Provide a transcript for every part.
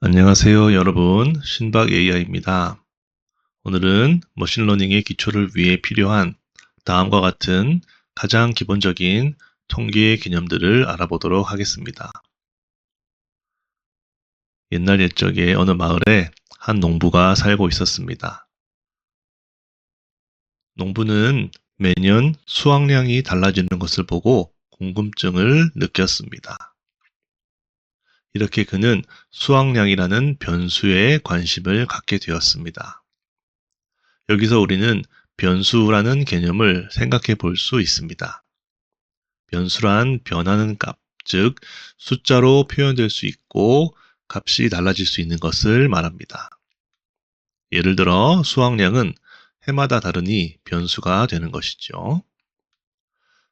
안녕하세요, 여러분. 신박 AI입니다. 오늘은 머신러닝의 기초를 위해 필요한 다음과 같은 가장 기본적인 통계의 개념들을 알아보도록 하겠습니다. 옛날 옛적에 어느 마을에 한 농부가 살고 있었습니다. 농부는 매년 수확량이 달라지는 것을 보고 궁금증을 느꼈습니다. 이렇게 그는 수확량이라는 변수에 관심을 갖게 되었습니다. 여기서 우리는 변수라는 개념을 생각해 볼 수 있습니다. 변수란 변하는 값, 즉 숫자로 표현될 수 있고 값이 달라질 수 있는 것을 말합니다. 예를 들어 수확량은 해마다 다르니 변수가 되는 것이죠.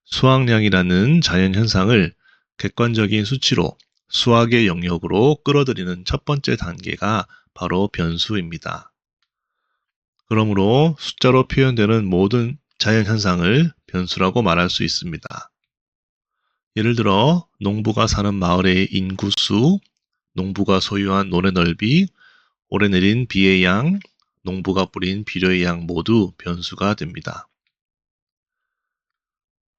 수확량이라는 자연현상을 객관적인 수치로 수학의 영역으로 끌어들이는 첫 번째 단계가 바로 변수입니다. 그러므로 숫자로 표현되는 모든 자연현상을 변수라고 말할 수 있습니다. 예를 들어 농부가 사는 마을의 인구수, 농부가 소유한 노래 넓이, 오래 내린 비의 양, 농부가 뿌린 비료의 양 모두 변수가 됩니다.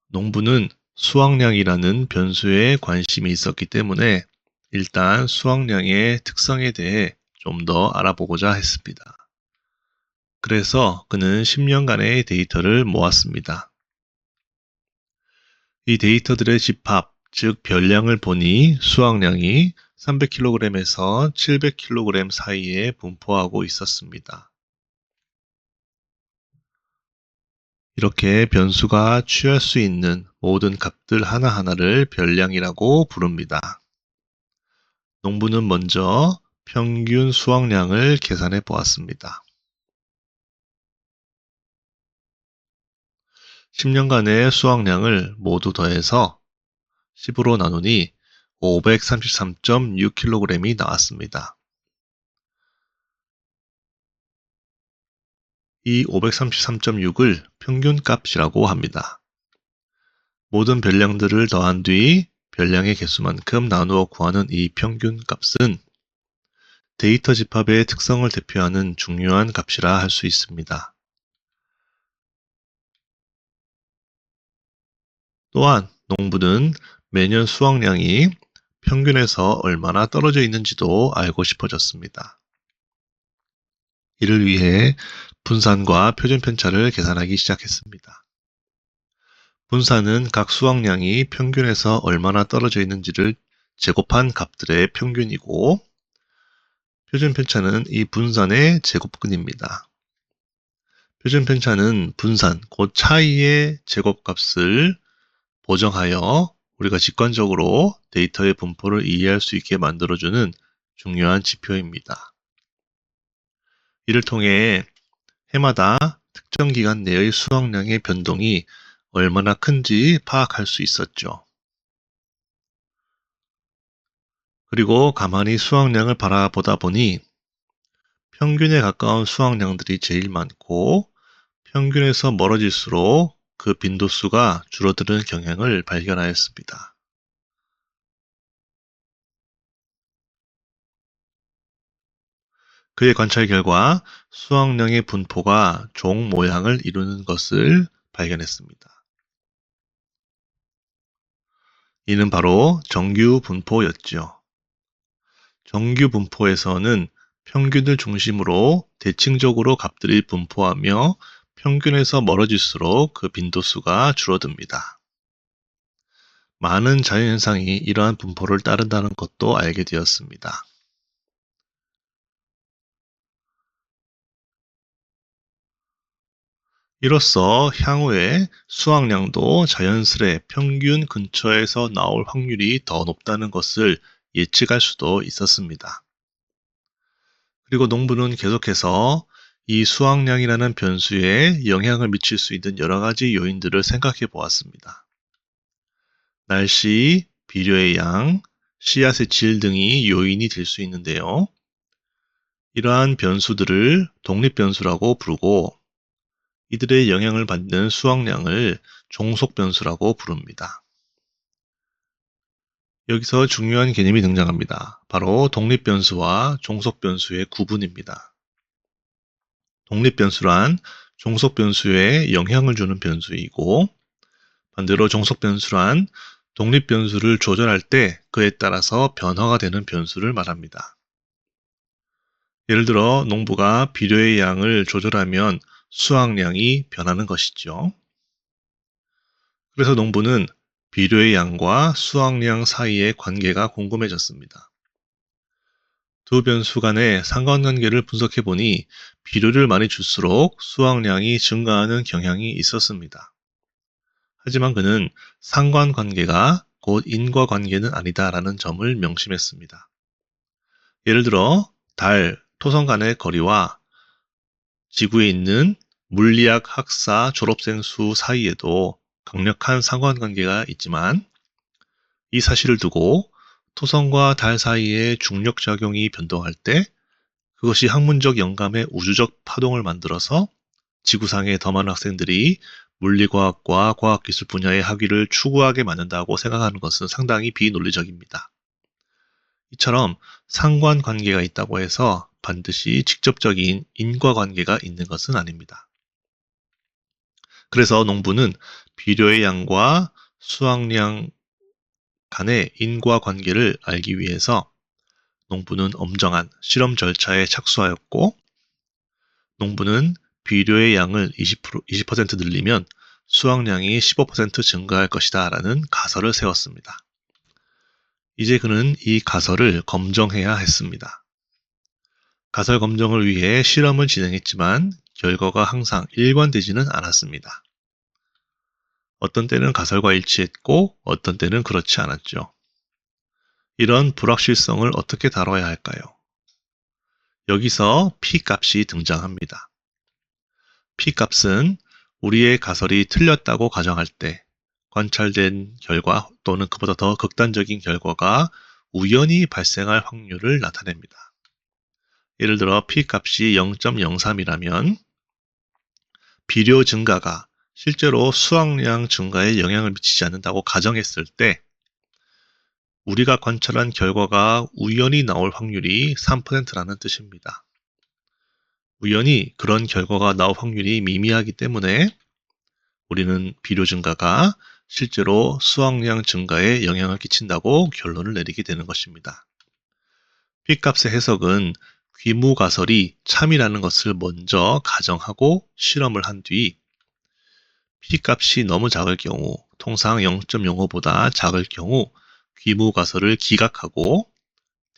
농부는 수확량이라는 변수에 관심이 있었기 때문에 일단 수확량의 특성에 대해 좀 더 알아보고자 했습니다. 그래서 그는 10년간의 데이터를 모았습니다. 이 데이터들의 집합, 즉 별량을 보니 수확량이 300kg에서 700kg 사이에 분포하고 있었습니다. 이렇게 변수가 취할 수 있는 모든 값들 하나하나를 별량이라고 부릅니다. 농부는 먼저 평균 수확량을 계산해 보았습니다. 10년간의 수확량을 모두 더해서 10으로 나누니 533.6kg이 나왔습니다. 이 533.6을 평균값이라고 합니다. 모든 별량들을 더한 뒤 별량의 개수만큼 나누어 구하는 이 평균값은 데이터 집합의 특성을 대표하는 중요한 값이라 할 수 있습니다. 또한 농부는 매년 수확량이 평균에서 얼마나 떨어져 있는지도 알고 싶어졌습니다. 이를 위해 분산과 표준 편차를 계산하기 시작했습니다. 분산은 각 수확량이 평균에서 얼마나 떨어져 있는지를 제곱한 값들의 평균이고 표준 편차는 이 분산의 제곱근입니다. 표준 편차는 분산, 곧 차이의 제곱값을 보정하여 우리가 직관적으로 데이터의 분포를 이해할 수 있게 만들어주는 중요한 지표입니다. 이를 통해 해마다 특정 기간 내의 수확량의 변동이 얼마나 큰지 파악할 수 있었죠. 그리고 가만히 수확량을 바라보다 보니 평균에 가까운 수확량들이 제일 많고 평균에서 멀어질수록 그 빈도수가 줄어드는 경향을 발견하였습니다. 그의 관찰 결과 수확량의 분포가 종 모양을 이루는 것을 발견했습니다. 이는 바로 정규 분포였죠. 정규 분포에서는 평균을 중심으로 대칭적으로 값들이 분포하며 평균에서 멀어질수록 그 빈도수가 줄어듭니다. 많은 자연현상이 이러한 분포를 따른다는 것도 알게 되었습니다. 이로써 향후에 수확량도 자연스레 평균 근처에서 나올 확률이 더 높다는 것을 예측할 수도 있었습니다. 그리고 농부는 계속해서 이 수확량이라는 변수에 영향을 미칠 수 있는 여러 가지 요인들을 생각해 보았습니다. 날씨, 비료의 양, 씨앗의 질 등이 요인이 될 수 있는데요. 이러한 변수들을 독립변수라고 부르고 이들의 영향을 받는 수확량을 종속 변수라고 부릅니다. 여기서 중요한 개념이 등장합니다. 바로 독립 변수와 종속 변수의 구분입니다. 독립 변수란 종속 변수에 영향을 주는 변수이고 반대로 종속 변수란 독립 변수를 조절할 때 그에 따라서 변화가 되는 변수를 말합니다. 예를 들어 농부가 비료의 양을 조절하면 수확량이 변하는 것이죠. 그래서 농부는 비료의 양과 수확량 사이의 관계가 궁금해졌습니다. 두 변수 간의 상관관계를 분석해 보니 비료를 많이 줄수록 수확량이 증가하는 경향이 있었습니다. 하지만 그는 상관관계가 곧 인과관계는 아니다라는 점을 명심했습니다. 예를 들어 달, 토성 간의 거리와 지구에 있는 물리학 학사 졸업생 수 사이에도 강력한 상관관계가 있지만 이 사실을 두고 토성과 달 사이의 중력작용이 변동할 때 그것이 학문적 영감의 우주적 파동을 만들어서 지구상의 더 많은 학생들이 물리과학과 과학기술 분야의 학위를 추구하게 만든다고 생각하는 것은 상당히 비논리적입니다. 이처럼 상관관계가 있다고 해서 반드시 직접적인 인과관계가 있는 것은 아닙니다. 그래서 농부는 비료의 양과 수확량 간의 인과관계를 알기 위해서 농부는 엄정한 실험 절차에 착수하였고 농부는 비료의 양을 20%, 20% 늘리면 수확량이 15% 증가할 것이다 라는 가설을 세웠습니다. 이제 그는 이 가설을 검정해야 했습니다. 가설 검정을 위해 실험을 진행했지만 결과가 항상 일관되지는 않았습니다. 어떤 때는 가설과 일치했고 어떤 때는 그렇지 않았죠. 이런 불확실성을 어떻게 다뤄야 할까요? 여기서 p 값이 등장합니다. p 값은 우리의 가설이 틀렸다고 가정할 때 관찰된 결과 또는 그보다 더 극단적인 결과가 우연히 발생할 확률을 나타냅니다. 예를 들어 p 값이 0.03이라면 비료 증가가 실제로 수확량 증가에 영향을 미치지 않는다고 가정했을 때 우리가 관찰한 결과가 우연히 나올 확률이 3%라는 뜻입니다. 우연히 그런 결과가 나올 확률이 미미하기 때문에 우리는 비료 증가가 실제로 수확량 증가에 영향을 끼친다고 결론을 내리게 되는 것입니다. P값의 해석은 귀무가설이 참이라는 것을 먼저 가정하고 실험을 한 뒤 P값이 너무 작을 경우 통상 0.05보다 작을 경우 귀무가설을 기각하고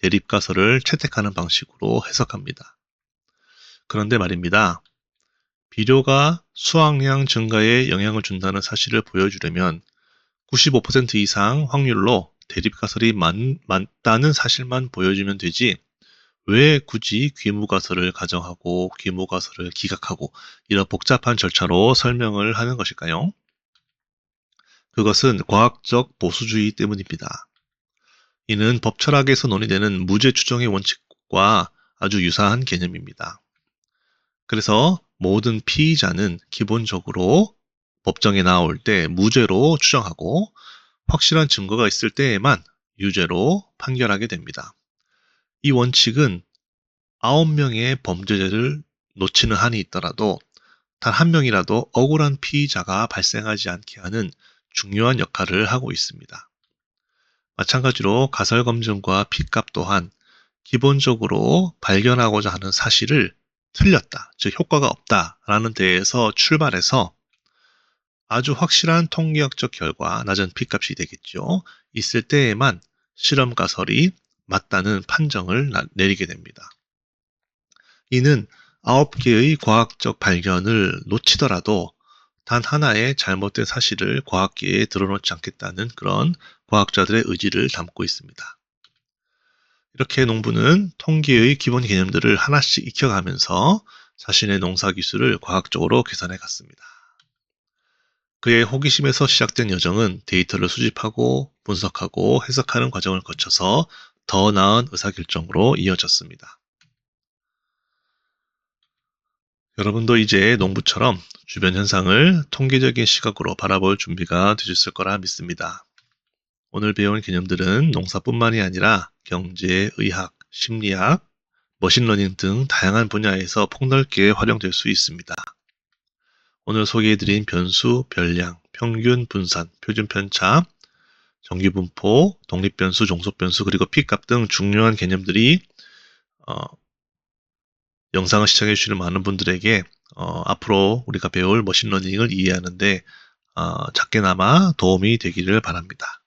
대립가설을 채택하는 방식으로 해석합니다. 그런데 말입니다. 비료가 수확량 증가에 영향을 준다는 사실을 보여주려면 95% 이상 확률로 대립가설이 맞, 맞다는 사실만 보여주면 되지 왜 굳이 귀무가설을 가정하고 귀무가설을 기각하고 이런 복잡한 절차로 설명을 하는 것일까요? 그것은 과학적 보수주의 때문입니다. 이는 법철학에서 논의되는 무죄 추정의 원칙과 아주 유사한 개념입니다. 그래서 모든 피의자는 기본적으로 법정에 나올 때 무죄로 추정하고 확실한 증거가 있을 때에만 유죄로 판결하게 됩니다. 이 원칙은 9명의 범죄자를 놓치는 한이 있더라도 단 한 명이라도 억울한 피의자가 발생하지 않게 하는 중요한 역할을 하고 있습니다. 마찬가지로 가설 검증과 피값 또한 기본적으로 발견하고자 하는 사실을 틀렸다, 즉 효과가 없다라는 데에서 출발해서 아주 확실한 통계학적 결과, 낮은 P값이 되겠죠. 있을 때에만 실험 가설이 맞다는 판정을 내리게 됩니다. 이는 9개의 과학적 발견을 놓치더라도 단 하나의 잘못된 사실을 과학계에 드러놓지 않겠다는 그런 과학자들의 의지를 담고 있습니다. 이렇게 농부는 통계의 기본 개념들을 하나씩 익혀가면서 자신의 농사 기술을 과학적으로 계산해 갔습니다. 그의 호기심에서 시작된 여정은 데이터를 수집하고 분석하고 해석하는 과정을 거쳐서 더 나은 의사결정으로 이어졌습니다. 여러분도 이제 농부처럼 주변 현상을 통계적인 시각으로 바라볼 준비가 되셨을 거라 믿습니다. 오늘 배운 개념들은 농사뿐만이 아니라 경제, 의학, 심리학, 머신러닝 등 다양한 분야에서 폭넓게 활용될 수 있습니다. 오늘 소개해드린 변수, 변량, 평균, 분산, 표준 편차, 정규 분포, 독립 변수, 종속 변수, 그리고 P값 등 중요한 개념들이 어, 영상을 시청해 주시는 많은 분들에게 어, 앞으로 우리가 배울 머신러닝을 이해하는데 어, 작게나마 도움이 되기를 바랍니다.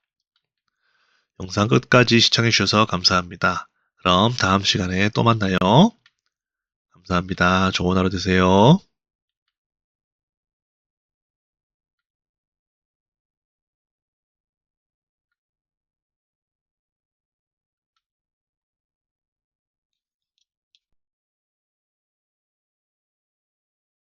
영상 끝까지 시청해 주셔서 감사합니다. 그럼 다음 시간에 또 만나요. 감사합니다. 좋은 하루 되세요.